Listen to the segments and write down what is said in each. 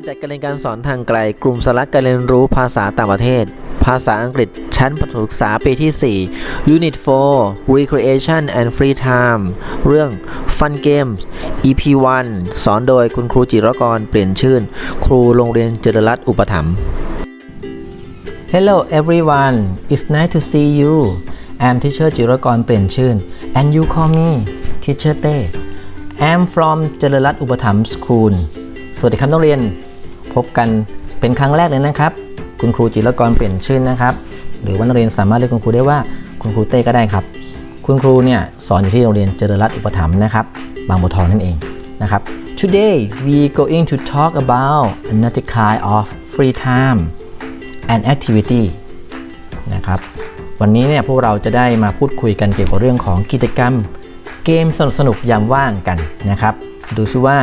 การจัดการเรียนการสอนทางไกล กลุ่มสาระการเรียนรู้ภาษาต่างประเทศ ภาษาอังกฤษชั้นประถมศึกษาปีที่ 4 Unit 4 Recreation and Free Time เรื่อง Fun Game EP 1 สอนโดยคุณครูจิรกรเปลี่ยนชื่น ครูโรงเรียนเจริญรัตน์อุปถัมภ์ Hello everyone, it's nice to see you. I'm teacher จิรกรเปลี่ยนชื่น and you call me teacher เต้ I'm from เจริญรัตน์อุปถัมภ์ School สวัสดีครับนักเรียน พบกันเป็นครั้งแรกเลยนะครับ คุณครูจิรกรเปลี่ยนชื่นนะครับ หรือว่านักเรียนสามารถเรียกคุณครูได้ว่าคุณครูเต้ก็ได้ครับ คุณครูเนี่ยสอนอยู่ที่โรงเรียนเจริญรัตน์อุปถัมภ์นะครับ บางบัวทองนั่นเองนะครับ Today we going to talk about another kind of free time and activity นะครับวันนี้เนี่ยพวกเราจะได้มาพูดคุยกันเกี่ยวกับเรื่องของกิจกรรม เกมสนุกสนุกๆยามว่างกันนะครับ ดูซิว่า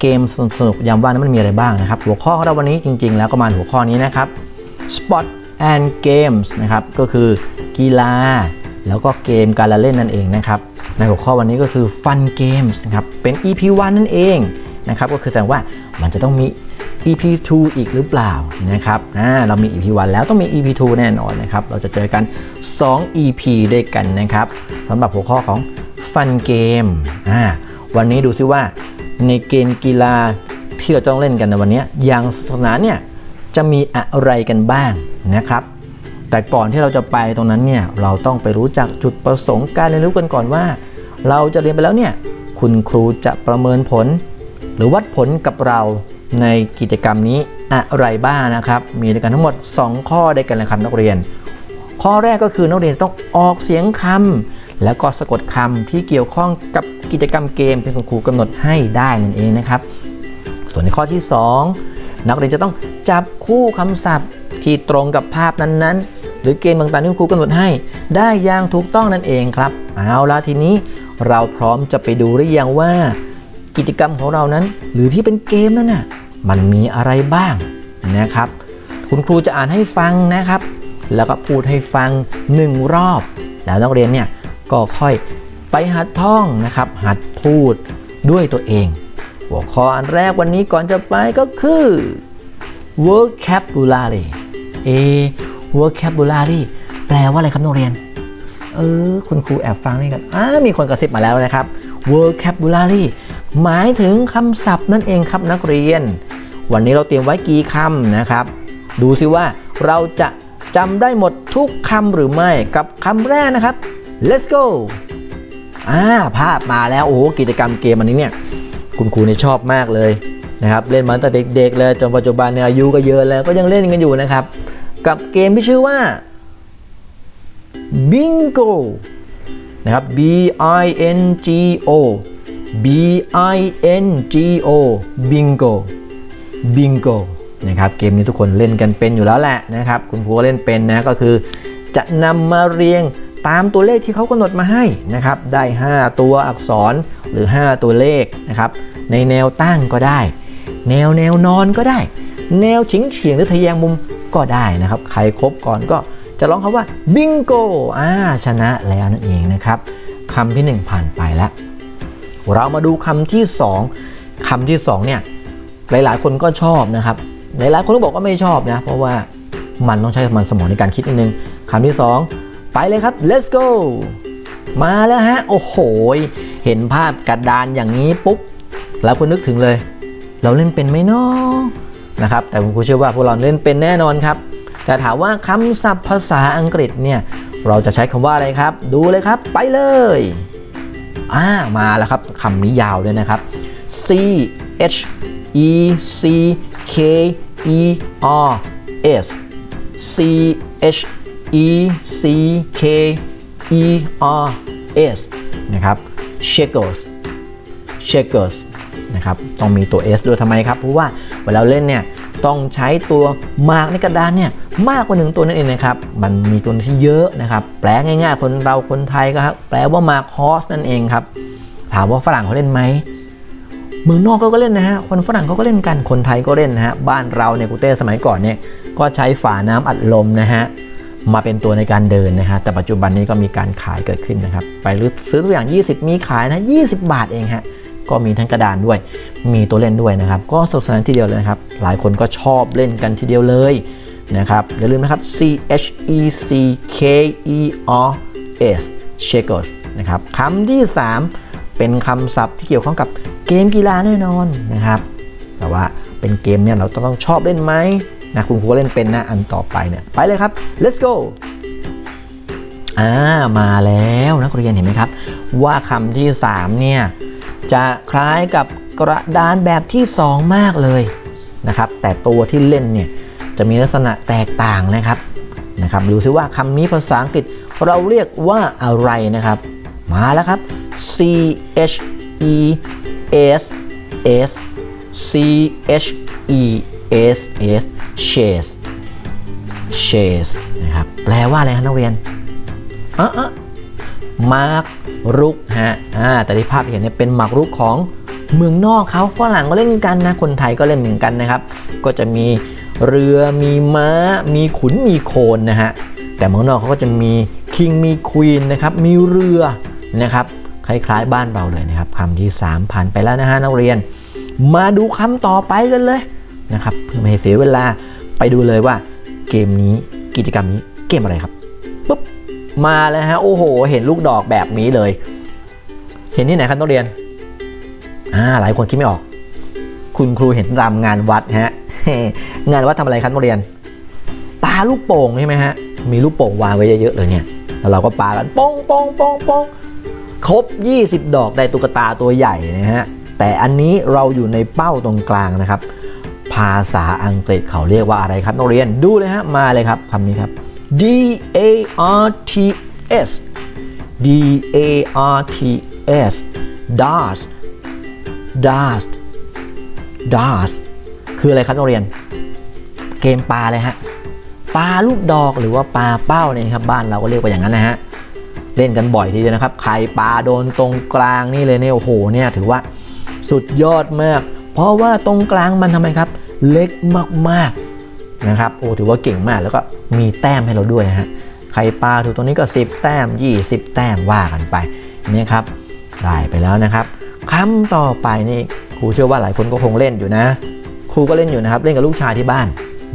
เกมสนุกๆยามว่างนั้นมันมีอะไรบ้างนะครับ หัวข้อของเราวันนี้จริง ๆ แล้วก็มาหัวข้อนี้นะครับ Sport and Games นะครับก็คือกีฬา แล้วก็เกมการละเล่นนั่นเองนะครับในหัวข้อวันนี้ก็คือ Fun Games นะครับเป็น EP 1นั่นเองนะครับก็คือแสดงว่ามันจะต้องมี EP 2 อีกหรือเปล่านะครับอ่าเรามี EP 1แล้วต้องมี EP 2 แน่นอนนะครับ เราจะเจอกัน 2 EP ด้วยกันนะครับสำหรับหัวข้อของ Fun Game อ่าวันนี้ดูซิว่า ในเกมกีฬาที่เราต้องเล่นกันในวันนี้อย่างสนานเนี่ยจะมีอะไรกันบ้างนะครับ แต่ก่อนที่เราจะไปตรงนั้นเนี่ยเราต้องไปรู้จักจุดประสงค์การเรียนรู้กันก่อนว่า เราจะเรียนไปแล้วเนี่ยคุณครูจะประเมินผล หรือวัดผลกับเราในกิจกรรมนี้อะไรบ้างนะครับ มีด้วยกันทั้งหมด 2 ข้อด้วยกันนะครับนักเรียน ข้อแรกก็คือนักเรียนต้องออกเสียงคำแล้วก็สะกดคำที่เกี่ยวข้องกับ กิจกรรมเกมที่คุณครูกำหนดให้ได้นั่นเองนะครับ ส่วนในข้อที่ 2 นักเรียนจะต้องจับคู่คำศัพท์ที่ตรงกับภาพนั้นๆ หรือเกณฑ์ต่างๆที่คุณครูกำหนดให้ได้อย่างถูกต้องนั่นเองครับ เอาละทีนี้เราพร้อมจะไปดูหรือยังว่า กิจกรรมของเรานั้น หรือที่เป็นเกมนั้นน่ะมันมีอะไรบ้างนะครับ คุณครูจะอ่านให้ฟังนะครับ แล้วก็พูดให้ฟังหนึ่งรอบ แล้วนักเรียนเนี่ยก็ค่อย ไปหัดท่องนะครับ หัดพูดด้วยตัวเอง หัวข้ออันแรกวันนี้ก่อนจะไปก็คือ vocabulary เอ vocabulary แปลว่าอะไรครับนักเรียน เออ คุณครูแอบฟังนี่กันอ่ามีคนกระซิบมาแล้วนะครับ vocabulary หมายถึงคำศัพท์นั่นเองครับนักเรียน วันนี้เราเตรียมไว้กี่คำนะครับ ดูซิว่าเราจะจำได้หมดทุกคำหรือไม่กับคำแรกนะครับ let's go อ่าภาพมาแล้วโอ้โหกิจกรรมเกมอันนี้เนี่ยคุณครูเนี่ยชอบมากเลยนะครับเล่นมาตั้งแต่เด็กๆเลยจนปัจจุบันเนี่ยอายุก็เยอะแล้วก็ยังเล่นกันอยู่นะครับ กับเกมที่ชื่อว่า bingo นะครับ b i n g o b i n g o bingo bingo นะครับเกมนี้ทุกคนเล่นกันเป็นอยู่แล้วแหละนะครับ คุณครูก็เล่นเป็นนะก็คือจะนำมาเรียง ตามตัวเลขที่เขากำหนดมาให้นะครับได้ 5 ตัวอักษรหรือ 5 ตัวเลขนะครับในแนวตั้งก็ได้ แนวแนวนอนก็ได้ แนวเฉียงเฉียงหรือทะแยงมุมก็ได้นะครับใครครบก่อนก็จะร้องคำว่าบิงโกอ่าชนะแล้วนั่นเองนะครับคำที่ 1 ผ่านไปแล้ว เรามาดูคำที่ 2คำที่2เนี่ยหลายๆ คนก็ชอบนะครับหลายๆคนก็บอกว่าไม่ชอบนะเพราะว่ามันต้องใช้มันสมองในการคิดนิดนึงคำที่ 2 ไปเลยครับ let's go มาแล้วฮะ โอ้โห เห็นภาพกระดานอย่างนี้ปุ๊บ แล้วคุณนึกถึงเลย เราเล่นเป็นไหมเนาะนะครับ แต่คุณครูเชื่อว่าพวกเราเล่นเป็นแน่นอนครับ แต่ถามว่าคำศัพท์ภาษาอังกฤษเนี่ย เราจะใช้คำว่าอะไรครับ ดูเลยครับ ไปเลย อ่า มาแล้วครับคำนี้ยาวด้วยนะครับ C H E C K E R S C H E C K E R S นะครับ shakers shakers นะครับต้องมีตัว S ด้วยทำไมครับ เพราะว่าเวลาเล่นเนี่ยต้องใช้ตัวมากในกระดานเนี่ยมากกว่าหนึ่งตัวนั่นเองนะครับมันมีตัวที่เยอะนะครับแปลง่ายๆ คนเราคนไทยก็ครับแปลว่ามาคฮอสนั่นเองครับถามว่าฝรั่งเขาเล่นไหมเมืองนอกเขาก็เล่นนะฮะคนฝรั่งเขาก็เล่นกันคนไทยก็เล่นนะฮะบ้านเราเนี่ยกูเต้สมัยก่อนเนี่ยก็ใช้ฝาน้ำอัดลมนะฮะ มาเป็นตัวในการเดินนะฮะแต่ปัจจุบันนี้ก็มีการขายเกิดขึ้นนะครับ ไปซื้อตัวอย่าง 20 มีขายนะ20 บาทเองฮะก็มีทั้งกระดานด้วย มีตัวเล่นด้วยนะครับ ก็สนุกสนานทีเดียวเลยนะครับ หลายคนก็ชอบเล่นกันทีเดียวเลยนะครับ อย่าลืมนะครับ C H E C K E R S checkers นะครับคำที่ 3 เป็นคำศัพท์ที่เกี่ยวข้องกับเกมกีฬาแน่นอนนะครับ แต่ว่าเป็นเกมเนี่ยเราต้องชอบเล่นไหม นะคุณครูก็เล่นเป็นนะอันต่อไปเนี่ยไปเลยครับ let's go อ่ามาแล้วนักเรียนเห็นไหมครับ ว่าคำที่ 3 เนี่ย จะคล้ายกับกระดานแบบที่ 2 มากเลยนะครับ แต่ตัวที่เล่นเนี่ยจะมีลักษณะแตกต่างนะครับนะครับดูซิว่าคำนี้ภาษาอังกฤษเราเรียกว่าอะไรนะครับ มาแล้วครับ C H E S S C H E S S chase chase นะครับ แปลว่าอะไรครับนักเรียนเออเออมาร์กรุกฮะอ่าแต่ที่ภาพที่เห็นเนี่ยเป็นหมากรุกของเมืองนอกเขาฝรั่งก็เล่นกันนะ คนไทยก็เล่นเหมือนกันนะครับ ก็จะมีเรือมีม้า มีขุนมีโคนนะฮะ แต่เมืองนอกเขาก็จะมีคิงมีควีนนะครับ มีเรือนะครับคล้ายๆบ้านเราเลยนะครับคำที่ 3 ผ่านไปแล้วนะฮะนักเรียน มาดูคำต่อไปกันเลย นะครับเพื่อไม่ให้เสียเวลาไปดูเลยว่าเกมนี้กิจกรรมนี้เกมอะไรครับปุ๊บมาแล้วฮะโอ้โห เห็นลูกดอกแบบนี้เลย เห็นที่ไหนครับนักเรียนอ่าหลายคนคิดไม่ออก คุณครูเห็นรำงานวัดฮะงานวัดทำอะไรครับนักเรียนปาลูกโป่งใช่ไหมฮะมีลูกโป่งวางไว้เยอะๆเลยเนี่ยแล้วเราก็ปากันป้องป้องป้องป้องครบ 20 ดอกได้ตุ๊กตาตัวใหญ่นะฮะแต่อันนี้เราอยู่ในเป้าตรงกลางนะครับ ภาษาอังกฤษเขาเรียกว่าอะไรครับนักเรียนดูเลยฮะมาเลยครับคำนี้ครับ D A R T S D A R T S dust dust dust คืออะไรครับนักเรียน เกมปลาเลยฮะปลาลูกดอกหรือว่าปลาเป้าเนี่ยครับบ้านเราก็เรียกว่าอย่างนั้นนะฮะเล่นกันบ่อยทีเดียวนะครับ ใครปลาโดนตรงกลางนี่เลยเนี่ยโอ้โหเนี่ยถือว่าสุดยอดมาก เพราะว่าตรงกลางมันทำไมครับ เล็กมากๆนะครับโอ้ถือว่าเก่งมากแล้วก็มีแต้มให้เราด้วยนะฮะใครปลาถูกตรงนี้ก็ 10 แต้ม 20 แต้มว่ากันไปนี่ครับได้ไปแล้วนะครับคำต่อไปนี่ครูเชื่อว่าหลายคนก็คงเล่นอยู่นะ ครูก็เล่นอยู่นะครับ เล่นกับลูกชายที่บ้าน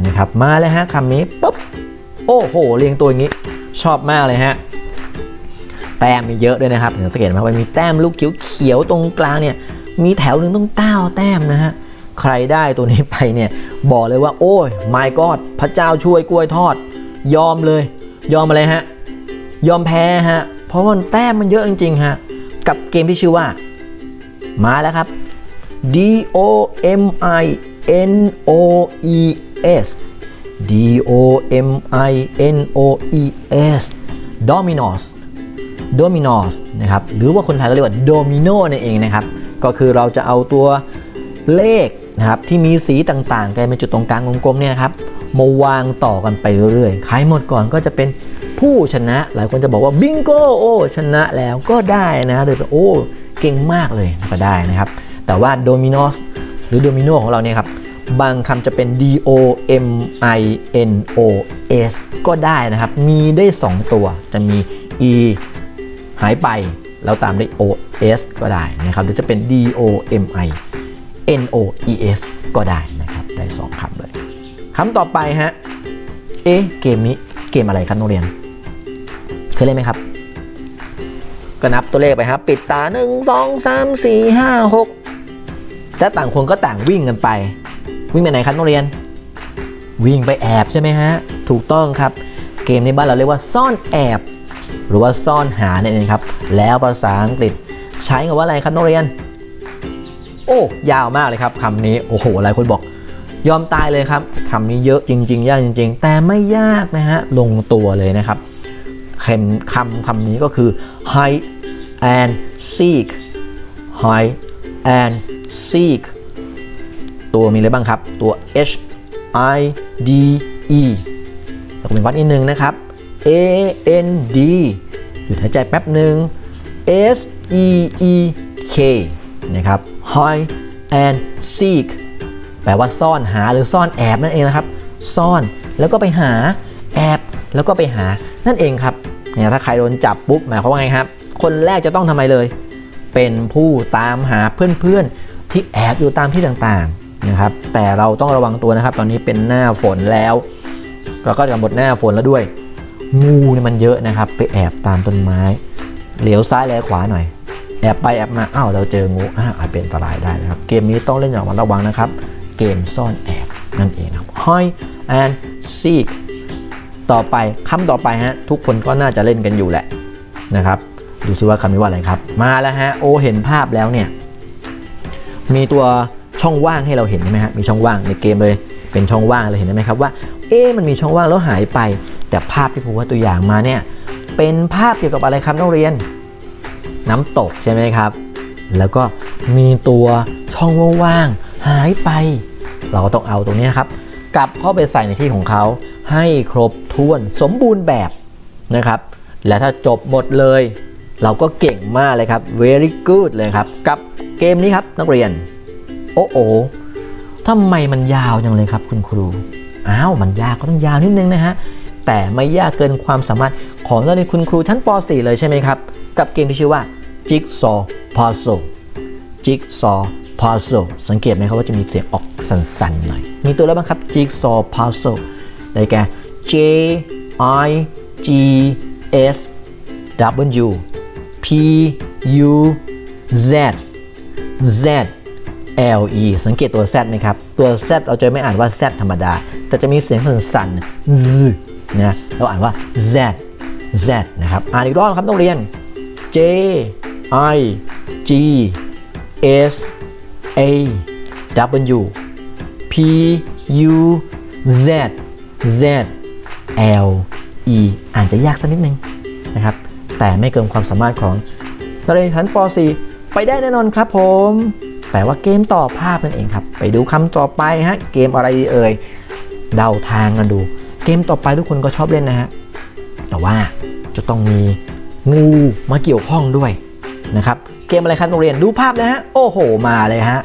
นะครับมาเลยฮะคำนี้ปุ๊บโอ้โหเรียงตัวอย่างนี้ ชอบมากเลยฮะแต้มมีเยอะด้วยนะครับเดี๋ยวสังเกตไหมว่ามีแต้มลูกเขียวๆตรงกลางเนี่ยมีแถวหนึ่งต้อง9แต้มนะฮะ ใครได้ตัวนี้ไปเนี่ยบอกเลยว่าโอ้ย my god พระเจ้าช่วยกล้วยทอด ยอมเลย ยอมอะไรฮะ ยอมแพ้ฮะ เพราะว่าแต้มมันเยอะจริงๆฮะ กับเกมที่ชื่อว่า มาแล้วครับ D O M I N O E S D O M I N O E S Dominos Dominos นะครับหรือว่าคนไทยก็เรียกว่า Domino นั่นเองนะครับ ก็คือเราจะเอาตัวเลข นะครับที่มีสีต่างๆกันเป็นจุดตรงกลางกลมๆเนี่ยครับมาวางต่อกันไปเรื่อยๆ ใครหมดก่อนก็จะเป็นผู้ชนะ หลายคนจะบอกว่าบิงโกโอ้ชนะแล้วก็ได้นะหรือโอ้เก่งมากเลยก็ได้นะครับ แต่ว่าโดมิโนสหรือโดมิโนของเราเนี่ยครับบางคำจะเป็น D O M I N O S ก็ได้นะครับ มีได้ 2 ตัวจะมี E หายไป แล้วตามด้วย O S ก็ได้นะครับหรือจะเป็น D O M I N O E S ก็ได้นะครับ ได้ 2คำเลยคำต่อไปฮะ เอ๊ะเกมนี้เกมอะไรครับนักเรียน เคยเล่นไหมครับ ก็นับตัวเลขไปครับ ปิดตา 1 2 3 4 5 6แล้วต่างคนก็ต่างวิ่งกันไป วิ่งไปไหนครับนักเรียน วิ่งไปแอบใช่ไหมฮะ ถูกต้องครับ เกมในบ้านเราเรียกว่าซ่อนแอบ หรือว่าซ่อนหาเนี่ยเองครับ แล้วภาษาอังกฤษใช้คำว่าอะไรครับนักเรียน โอ้ ยาวมากเลยครับคำนี้โอ้โหหลายคนบอกยอมตายเลยครับคำนี้เยอะจริง ๆ ยากจริง ๆ แต่ไม่ยากนะฮะลงตัวเลยนะครับคำคำคำนี้ก็คือ hide and seek hide and seek ตัวมีอะไรบ้างครับ ตัว H I D E แล้วก็เป็นวัดนิดนึงนะครับ A N D หยุดหายใจแป๊บหนึ่ง S E E K นะครับ hide and seek แปลว่าซ่อนหาหรือซ่อนแอบนั่นเองนะครับ ซ่อนแล้วก็ไปหาแอบแล้วก็ไปหานั่นเองครับเนี่ยถ้าใครโดนจับปุ๊บหมายความว่าไงครับ คนแรกจะต้องทำไมเลย เป็นผู้ตามหาเพื่อนๆที่แอบอยู่ตามที่ต่างๆนะครับแต่เราต้องระวังตัวนะครับ ตอนนี้เป็นหน้าฝนแล้วเราก็จะหมดหน้าฝนแล้วด้วย งูเนี่ยมันเยอะนะครับ ไปแอบตามต้นไม้เหลียวซ้ายแลขวาหน่อย แอบไปแอบมาอ้าวเราเจองูอ้าอาจเป็นอันตรายได้นะครับ เกมนี้ต้องเล่นอย่างระมัดระวังนะครับ เกมซ่อนแอบนั่นเองครับ hide and seek ต่อไปคำต่อไปฮะทุกคนก็น่าจะเล่นกันอยู่แหละนะครับ ดูซิว่าคำนี้ว่าอะไรครับ มาแล้วฮะโอเห็นภาพแล้วเนี่ยมีตัวช่องว่างให้เราเห็นใช่ไหมฮะมีช่องว่างในเกมเลยเป็นช่องว่างเราเห็นไหมครับว่าเอ๊มันมีช่องว่างแล้วหายไป แต่ภาพที่ผมว่าตัวอย่างมาเนี่ยเป็นภาพเกี่ยวกับอะไรครับนักเรียน น้ำตกใช่ไหมครับ แล้วก็มีตัวช่องว่างๆหายไป เราก็ต้องเอาตรงนี้นครับ กลับเข้าไปใส่ในที่ของเขาให้ครบถ้วนสมบูรณ์แบบนะครับ และถ้าจบหมดเลย เราก็เก่งมากเลยครับ very good เลยครับ กับเกมนี้ครับนักเรียน โอ้โอทำไมมันยาวจังเลยครับคุณครู อ้าว มันยากก็ต้องยาวนิดนึงนะฮะ แต่ไม่ยากเกินความสามารถของนักเรียนคุณครูชั้นป .4 เลยใช่ไหมครับ กับเกมที่ชื่อว่า Jigsaw Puzzle Jigsaw Puzzle สังเกตไหมครับว่าจะมีเสียงออกสั่นๆหน่อย มีตัวแล้วบ้างครับ Jigsaw Puzzle ได้แก่ J I G S W P U Z Z L E สังเกตตัว Z ไหมครับ ตัว Z เราจะไม่อ่านว่า Z ธรรมดา แต่จะมีเสียงสั่นๆ Z นะเราอ่านว่า Z Z นะครับอ่านอีกรอบครับต้องเรียน J I G S A W P U Z Z L E อ่านจะยากสักนิดนึงนะครับ แต่ไม่เกินความสามารถของนักเรียนชั้นป .4 ไปได้แน่นอนครับผมแต่ว่าเกมต่อภาพนั่นเองครับ ไปดูคำต่อไปฮะ เกมอะไรเอ่ย เดาทางกันดู เกมต่อไปทุกคนก็ชอบเล่นนะฮะ แต่ว่าจะต้องมีงูมาเกี่ยวข้องด้วยนะครับ เกมอะไรครับโรงเรียนดูภาพนะฮะ โอ้โห มาเลยฮะ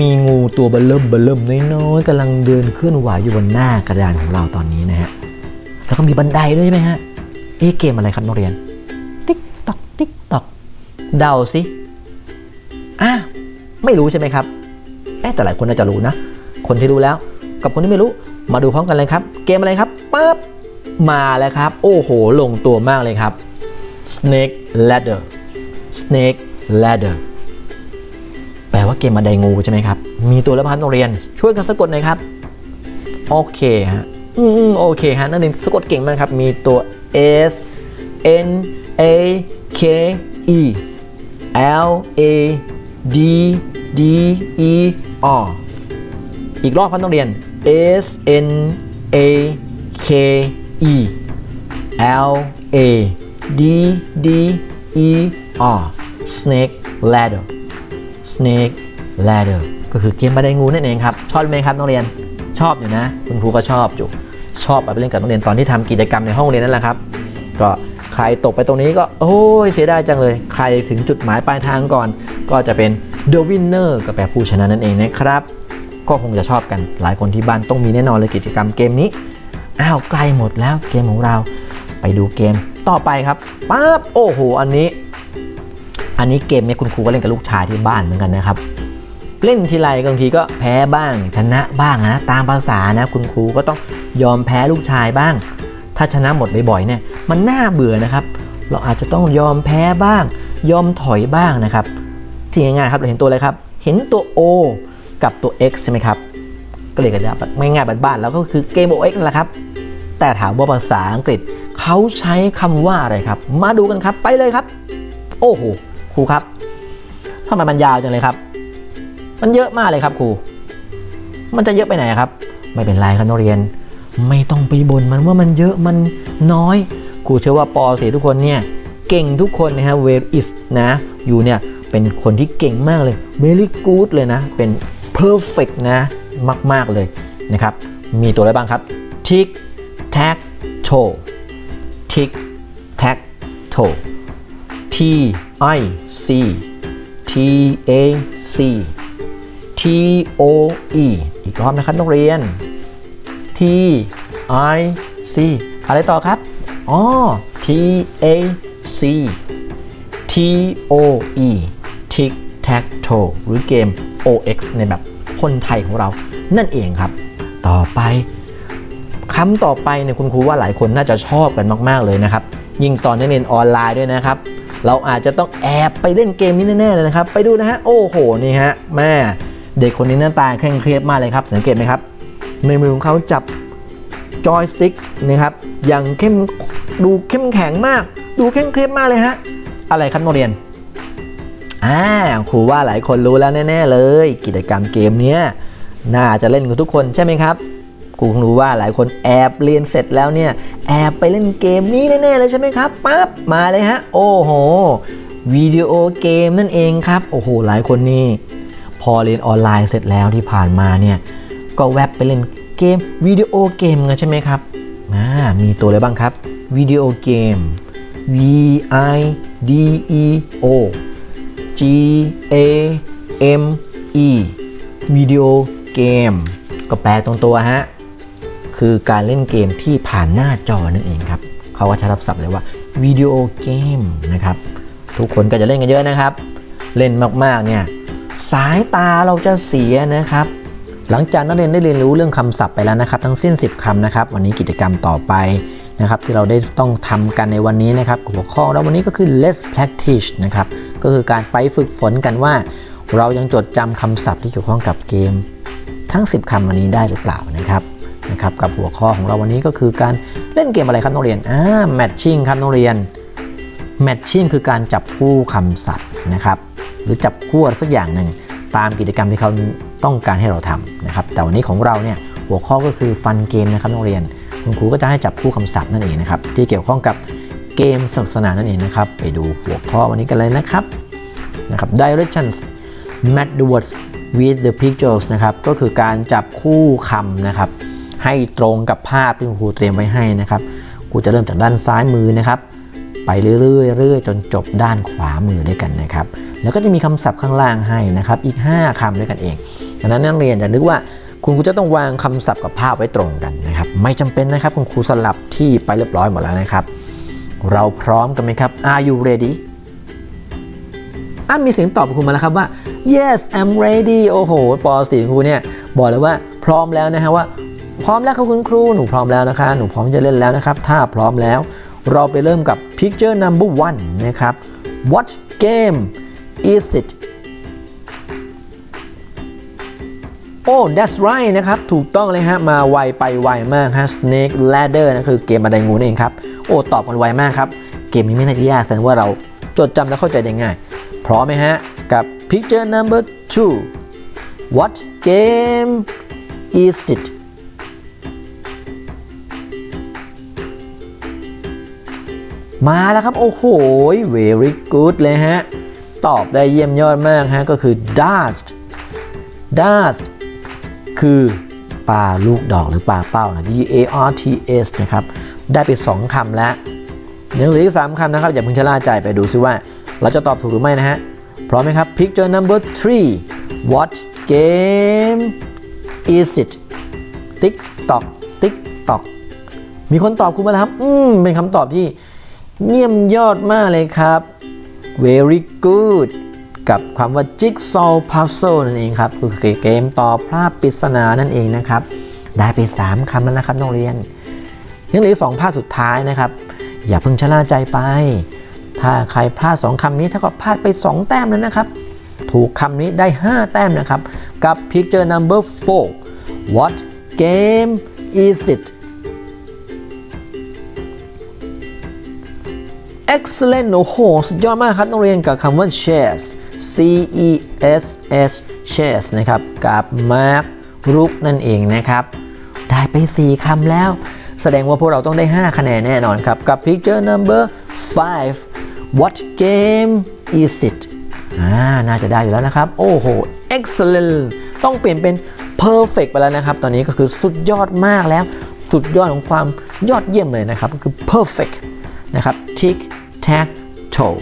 มีงูตัวเบลเริ่มเบลเริ่มน้อยๆกำลังเดินเคลื่อนไหวอยู่บนหน้ากระดานของเราตอนนี้นะฮะ แล้วก็มีบันไดด้วยใช่ไหมฮะ เอ๊เกมอะไรครับนักเรียน ติ๊กตอกติ๊กตอกเดาสิอะไม่รู้ใช่ไหมครับแต่หลายคนน่าจะรู้นะ คนที่รู้แล้ว กับคนที่ไม่รู้ มาดูพร้อมกันเลยครับ เกมอะไรครับปั๊บมาแล้วครับ โอ้โห ลงตัวมากเลยครับ Snake Ladder Snake Ladder แปลว่าเกมบันไดงูใช่ไหมครับ มีตัวละพันโรงเรียน ช่วยกันสะกดหน่อยครับ โอเคฮะ อืมโอเคฮะ นั่นเองสะกดเก่งมากครับ มีตัว S N A K E L A D D E R อีกรอบครับต้องเรียน S N A K E L A D D E R snake ladder snake ladder ก็คือเกมบันไดงูนั่นเองครับ ชอบไหมครับนักเรียนชอบอยู่นะ คุณครูก็ชอบอยู่ ชอบเอาไปเล่นกับนักเรียนตอนที่ทำกิจกรรมในห้องเรียนนั่นแหละครับ ก็ใครตกไปตรงนี้ก็ โอ้ยเสียดายจังเลย ใครถึงจุดหมายปลายทางก่อน ก็จะเป็น the winner ก็แปลผู้ชนะนั่นเองนะครับ ก็คงจะชอบกัน หลายคนที่บ้านต้องมีแน่นอนเลยกิจกรรมเกมนี้ อ้าวใกล้หมดแล้วเกมของเรา ไปดูเกมต่อไปครับปั๊บโอ้โหอันนี้ อันนี้เกมเนี่ยคุณครูก็เล่นกับลูกชายที่บ้านเหมือนกันนะครับ เล่นทีไรบางทีก็แพ้บ้างชนะบ้างนะตามภาษานะคุณครูก็ต้องยอมแพ้ลูกชายบ้าง ถ้าชนะหมดบ่อยๆเนี่ยมันน่าเบื่อนะครับ เราอาจจะต้องยอมแพ้บ้าง ยอมถอยบ้างนะครับ ที่ง่ายๆครับเราเห็นตัวอะไรครับ เห็นตัว O กับตัว X ใช่ไหมครับ ก็เลยกันแบบง่ายๆบ้านๆแล้วก็คือเกม OX นั่นแหละครับ แต่ถามว่าภาษาอังกฤษเขาใช้คำว่าอะไรครับ มาดูกันครับไปเลยครับ โอ้โหครูครับทำไมมันยาวจังเลยครับ มันเยอะมากเลยครับครู มันจะเยอะไปไหนครับ ไม่เป็นไรครับนักเรียน ไม่ต้องไปบ่นมันว่ามันเยอะมันน้อยครูเชื่อว่าป .4 ทุกคนเนี่ยเก่งทุกคนนะฮะ where is นะอยู่เนี่ยเป็นคนที่เก่งมากเลย very good เลยนะ เป็น perfect นะ มาก ๆ เลยนะครับ มีตัวอะไรบ้างครับ tick tack toe tick tack toe T I C T A C T O E อีกรอบนะครับนักเรียน T I C อะไรต่อครับ อ๋อ T A C T O E Tic Tac Toe หรือเกม OX ในแบบ คนไทยของเรานั่นเองครับ ต่อไปคำต่อไปเนี่ยคุณครูว่าหลายคนน่าจะชอบกันมากๆเลยนะครับ ยิ่งตอนได้เรียนออนไลน์ด้วยนะครับ เราอาจจะต้องแอบไปเล่นเกมนี้แน่ๆเลยนะครับ ไปดูนะฮะโอ้โหนี่ฮะแม่เด็กคนนี้หน้าตาเคร่งเครียดมากเลยครับ สังเกตไหมครับ ในมือของเขาจับจอยสติ๊กนะครับอย่างเข้มดูเข้มแข็งมาก ดูเคร่งเครียดมากเลยฮะอะไรครับนักเรียน อ่าครูว่าหลายคนรู้แล้วแน่ๆเลย กิจกรรมเกมเนี้ยน่าจะเล่นกันทุกคนใช่ไหมครับครูคงรู้ว่าหลายคนแอบเรียนเสร็จแล้วเนี่ย แอบไปเล่นเกมนี้แน่ๆเลยใช่ไหมครับปั๊บมาเลยฮะ โอ้โหวิดีโอเกมนั่นเองครับ โอ้โหหลายคนนี่พอเรียนออนไลน์เสร็จแล้วที่ผ่านมาเนี่ยก็แวบไปเล่นเกมวิดีโอเกมกันใช่ไหมครับอ่ามีตัวอะไรบ้างครับวิดีโอเกม V I D E O G A M E วิดีโอเกมก็แปลตรงตัวฮะ คือการเล่นเกมที่ผ่านหน้าจอนั่นเองครับ เขาก็ใช้รับศัพท์เลยว่าวิดีโอเกมนะครับ ทุกคนก็จะเล่นกันเยอะนะครับ เล่นมากๆเนี่ยสายตาเราจะเสียนะครับ หลังจากนักเรียนได้เรียนรู้เรื่องคำศัพท์ไปแล้วนะครับ ทั้งสิ้น 10คำนะครับ วันนี้กิจกรรมต่อไปนะครับ ที่เราได้ต้องทำกันในวันนี้นะครับหัวข้อเราวันนี้ก็คือ let's practice นะครับ ก็คือการไปฝึกฝนกันว่า เรายังจดจำคำศัพท์ที่เกี่ยวข้องกับเกม ทั้ง 10คำวันนี้ได้หรือเปล่านะครับนะครับกับหัวข้อของเราวันนี้ก็คือการเล่นเกมอะไรครับนักเรียนอ่า matching ครับนักเรียน matching คือการจับคู่คำศัพท์นะครับหรือจับคู่อะไรสักอย่างหนึ่งตามกิจกรรมที่เขาต้องการให้เราทำนะครับแต่วันนี้ของเราเนี่ยหัวข้อก็คือฟันเกมนะครับนักเรียน คุณครูก็จะให้จับคู่คำศัพท์นั่นเองนะครับที่เกี่ยวข้องกับ เกมสนุกสนานนั่นเองนะครับ ไปดูหัวข้อวันนี้กันเลยนะครับนะครับ directions match the words with the pictures นะครับ ก็คือการจับคู่คำนะครับ ให้ตรงกับภาพที่ครูเตรียมไว้ให้นะครับครูจะเริ่มจากด้านซ้ายมือนะครับ ไปเรื่อยๆเรื่อยจนจบด้านขวามือด้วยกันนะครับ แล้วก็จะมีคำศัพท์ข้างล่างให้นะครับ อีก 5คำด้วยกันเองดังนั้นนักเรียนอย่านึกว่าคุณครูจะต้องวางคำศัพท์กับภาพไว้ตรงกันนะครับ ไม่จำเป็นนะครับ คุณครูสลับที่ไปเรียบร้อยหมดแล้วนะครับ เราพร้อมกันไหมครับ Are you ready อะมีเสียงตอบคุณมาแล้วครับว่า yes I'm ready โอ้โห ปอสีครูเนี่ย บอกเลยว่าพร้อมแล้วนะฮะว่า พร้อมแล้วครับคุณครู หนูพร้อมแล้วนะคะ หนูพร้อมจะเล่นแล้วนะครับ ถ้าพร้อมแล้ว เราไปเริ่มกับ picture number one นะครับ what game is it โอ้ that's right นะครับ ถูกต้องเลยฮะ มาไวไปไวมากฮะ snake ladder นะคือเกมบันไดงูนั่นเองครับ โอ้ ตอบกันไวมากครับ เกมนี้ไม่น่าจะยากแสดงว่าเราจดจำและเข้าใจได้ง่าย พร้อมไหมฮะ กับ picture number two what game is it มาแล้วครับ โอ้โห very good เลยฮะ ตอบได้เยี่ยมยอดมากฮะ ก็คือ dust dust คือปลาลูกดอกหรือปลาเป้านะ D A R T S นะครับ ได้ไป 2คำแล้ว ยังเหลืออีก 3 คำนะครับ อย่าเพิ่งชะล่าใจไปดูซิว่า เราจะตอบถูกหรือไม่นะฮะ พร้อมไหมครับ picture number three what game is it ติ๊กตอกติ๊กตอกมีคนตอบคุณมาแล้วครับ อืม เป็นคำตอบที่เยี่ยมยอดมากเลยครับ very good กับคำว่า jigsaw puzzle นั่นเองครับคือเกมต่อภาพปริศนานั่นเองนะครับ ได้ไป 3คำแล้วนะครับนักเรียน ยังเหลือสองภาพสุดท้ายนะครับ อย่าเพิ่งชะล่าใจไป ถ้าใครพลาด2คำนี้เท่ากับพลาดไป 2 แต้มแล้วนะครับ ถูกคำนี้ได้ 5 แต้มนะครับ กับ picture number 4 what game is it excellent โอ้โห สุดยอดมากครับนักเรียนกับคำว่า chess C E S S chess นะครับกับ mark รุกนั่นเองนะครับ ได้ไป 4 คำแล้ว แสดงว่าพวกเราต้องได้ 5 คะแนนแน่นอนครับ กับ picture number 5 what game is it อ่าน่าจะได้อยู่แล้วนะครับ โอ้โห excellent ต้องเปลี่ยนเป็น perfect ไปแล้วนะครับ ตอนนี้ก็คือสุดยอดมากแล้ว สุดยอดของความยอดเยี่ยมเลยนะครับ ก็คือ perfect นะครับ tic tac toe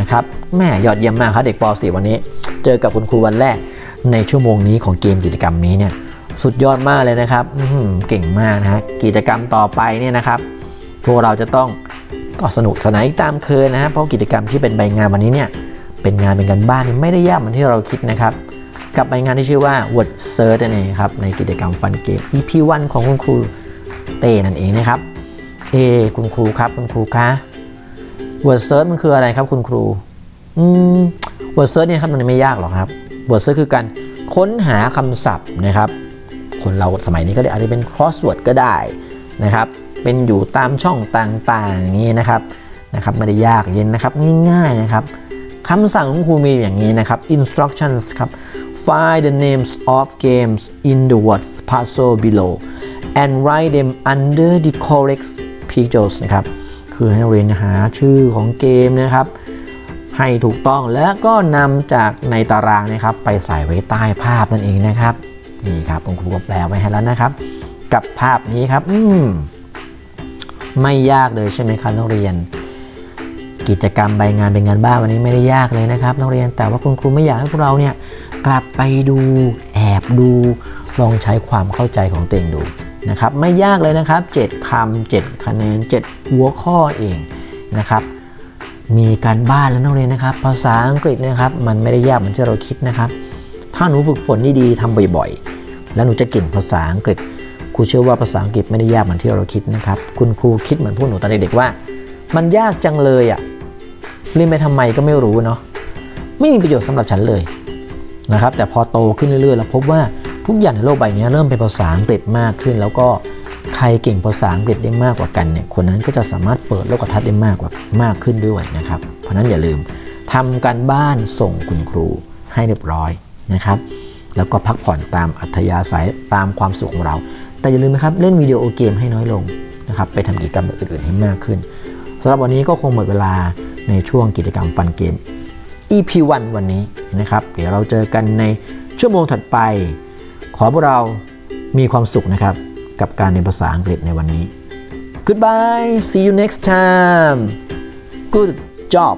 นะครับ แม่ยอดเยี่ยมมากครับเด็กป .4 วันนี้ เจอกับคุณครูวันแรกในชั่วโมงนี้ของเกมกิจกรรมนี้เนี่ยสุดยอดมากเลยนะครับเก่งมากนะฮะกิจกรรมต่อไปเนี่ยนะครับ พวกเราจะต้องก็สนุกสนานตามเคยนะครับเพราะกิจกรรมที่เป็นใบงานวันนี้เนี่ยเป็นงานเป็นการบ้านไม่ได้ยากเหมือนที่เราคิดนะครับ กับใบงานที่ชื่อว่า Word Search นั่นเองครับในกิจกรรมฟันเกม EP 1ของคุณครูเต้นั่นเองนะครับเอคุณครูครับคุณครูคะ Word Search มันคืออะไรครับคุณครู อืม Word Search เนี่ยครับมันไม่ยากหรอกครับ Word Search คือการค้นหาคำศัพท์นะครับ คนเราสมัยนี้ก็เรียอาจจะเป็น crossword ก็ได้นะครับ เป็นอยู่ตามช่องต่างๆอย่างนี้นะครับนะครับไม่ได้ยากเย็นนะครับง่ายๆนะครับคำสั่งของครูมีอย่างนี้นะครับ instructions ครับ find the names of games in the words puzzle below and write them under the correct pictures นะครับ คือให้เรียนหาชื่อของเกมนะครับ ให้ถูกต้องแล้วก็นำจากในตารางนะครับ ไปใส่ไว้ใต้ภาพนั่นเองนะครับนี่ครับคุณครูก็แปลไว้ให้แล้วนะครับ กับภาพนี้ครับอืมไม่ยากเลยใช่ไหมครับนักเรียน กิจกรรมใบงานเป็นงานบ้านวันนี้ไม่ได้ยากเลยนะครับนักเรียนแต่ว่าคุณครูไม่อยากให้พวกเราเนี่ยกลับไปดูแอบดูลองใช้ความเข้าใจของตัวเองดูนะครับ ไม่ยากเลยนะครับ 7คำ7คะแนน 7 หัวข้อเองนะครับ มีการบ้านแล้วนักเรียนนะครับ ภาษาอังกฤษนะครับ มันไม่ได้ยากเหมือนที่เราคิดนะครับ ถ้าหนูฝึกฝนดีๆทำบ่อยๆ แล้วหนูจะเก่งภาษาอังกฤษครูเชื่อว่าภาษาอังกฤษไม่ได้ยากเหมือนที่เราคิดนะครับ คุณครูคิดเหมือนพวกหนูตอนเด็กๆว่า มันยากจังเลยอะ่ะเรียนไปทำไมก็ไม่รู้เนาะไม่มีประโยชน์สำหรับฉันเลยนะครับ แต่พอโตขึ้นเรื่อยๆ แล้วพบว่าทุกอย่างในโลกใบนี้เริ่มเป็นภาษาอังกฤษมากขึ้น แล้วก็ ใครเก่งภาษาอังกฤษได้มากกว่ากันเนี่ยคนนั้นก็จะสามารถเปิดโลกทัศน์ได้มากกว่ามากขึ้นด้วยนะครับ เพราะนั้นอย่าลืมทำการบ้านส่งคุณครูให้เรียบร้อยนะครับ แล้วก็พักผ่อนตามอัธยาศัยตามความสุขของเรา แต่อย่าลืมนะครับเล่นวิดีโอเกมให้น้อยลงนะครับไปทำกิจกรรมอื่นๆให้มากขึ้นสำหรับวันนี้ก็คงหมดเวลาในช่วงกิจกรรมฟันเกม EP 1 วันนี้นะครับ เดี๋ยวเราเจอกันในชั่วโมงถัดไป ขอพวกเรามีความสุขนะครับ กับการเรียนภาษาอังกฤษในวันนี้ Goodbye see you next time good job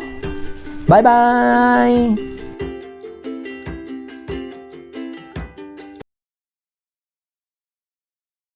bye bye